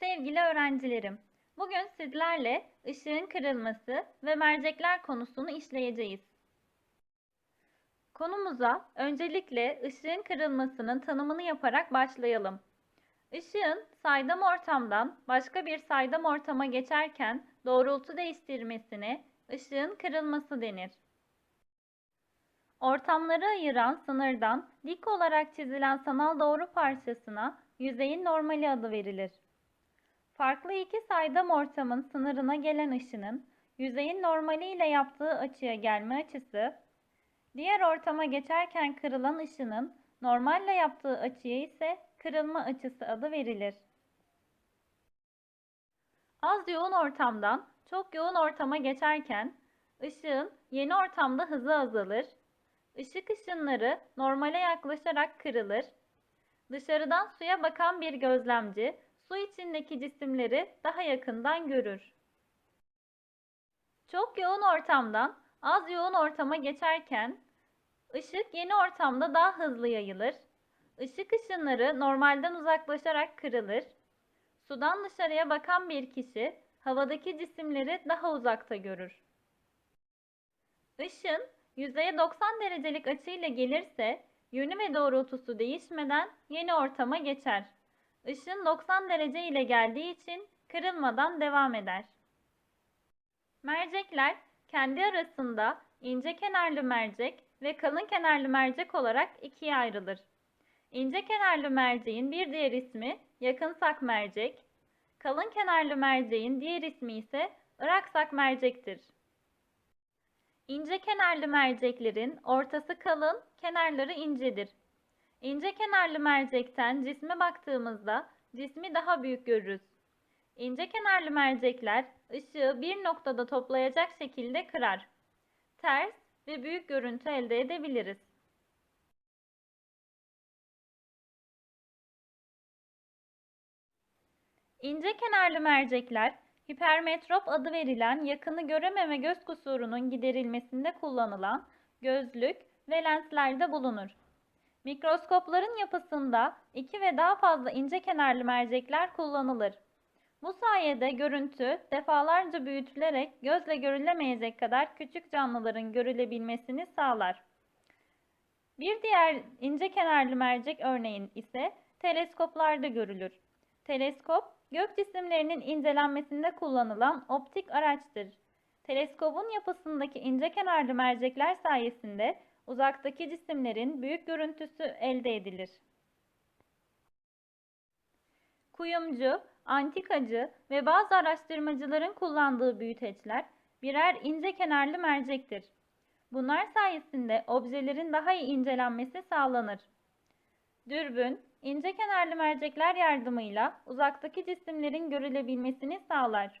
Sevgili öğrencilerim, bugün sizlerle ışığın kırılması ve mercekler konusunu işleyeceğiz. Konumuza öncelikle ışığın kırılmasının tanımını yaparak başlayalım. Işığın saydam ortamdan başka bir saydam ortama geçerken doğrultu değiştirmesine ışığın kırılması denir. Ortamları ayıran sınırdan dik olarak çizilen sanal doğru parçasına yüzeyin normali adı verilir. Farklı iki saydam ortamın sınırına gelen ışının yüzeyin normali ile yaptığı açıya gelme açısı, diğer ortama geçerken kırılan ışının normalle yaptığı açıya ise kırılma açısı adı verilir. Az yoğun ortamdan çok yoğun ortama geçerken ışığın yeni ortamda hızı azalır, ışık ışınları normale yaklaşarak kırılır, dışarıdan suya bakan bir gözlemci su içindeki cisimleri daha yakından görür. Çok yoğun ortamdan az yoğun ortama geçerken ışık yeni ortamda daha hızlı yayılır. Işık ışınları normalden uzaklaşarak kırılır. Sudan dışarıya bakan bir kişi havadaki cisimleri daha uzakta görür. Işın yüzeye 90 derecelik açıyla gelirse yönü ve doğrultusu değişmeden yeni ortama geçer. Işın 90 derece ile geldiği için kırılmadan devam eder. Mercekler kendi arasında ince kenarlı mercek ve kalın kenarlı mercek olarak ikiye ayrılır. İnce kenarlı merceğin bir diğer ismi yakınsak mercek, kalın kenarlı merceğin diğer ismi ise ıraksak mercektir. İnce kenarlı merceklerin ortası kalın, kenarları incedir. İnce kenarlı mercekten cisme baktığımızda cismi daha büyük görürüz. İnce kenarlı mercekler ışığı bir noktada toplayacak şekilde kırar. Ters ve büyük görüntü elde edebiliriz. İnce kenarlı mercekler hipermetrop adı verilen yakını görememe göz kusurunun giderilmesinde kullanılan gözlük ve lenslerde bulunur. Mikroskopların yapısında iki ve daha fazla ince kenarlı mercekler kullanılır. Bu sayede görüntü defalarca büyütülerek gözle görülemeyecek kadar küçük canlıların görülebilmesini sağlar. Bir diğer ince kenarlı mercek örneğin ise teleskoplarda görülür. Teleskop, gök cisimlerinin incelenmesinde kullanılan optik araçtır. Teleskobun yapısındaki ince kenarlı mercekler sayesinde uzaktaki cisimlerin büyük görüntüsü elde edilir. Kuyumcu, antikacı ve bazı araştırmacıların kullandığı büyüteçler birer ince kenarlı mercektir. Bunlar sayesinde objelerin daha iyi incelenmesi sağlanır. Dürbün, ince kenarlı mercekler yardımıyla uzaktaki cisimlerin görülebilmesini sağlar.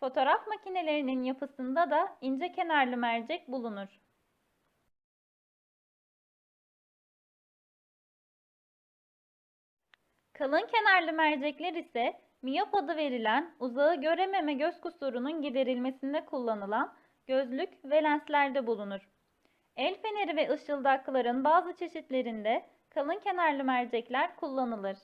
Fotoğraf makinelerinin yapısında da ince kenarlı mercek bulunur. Kalın kenarlı mercekler ise miyop adı verilen uzağı görememe göz kusurunun giderilmesinde kullanılan gözlük ve lenslerde bulunur. El feneri ve ışıldakların bazı çeşitlerinde kalın kenarlı mercekler kullanılır.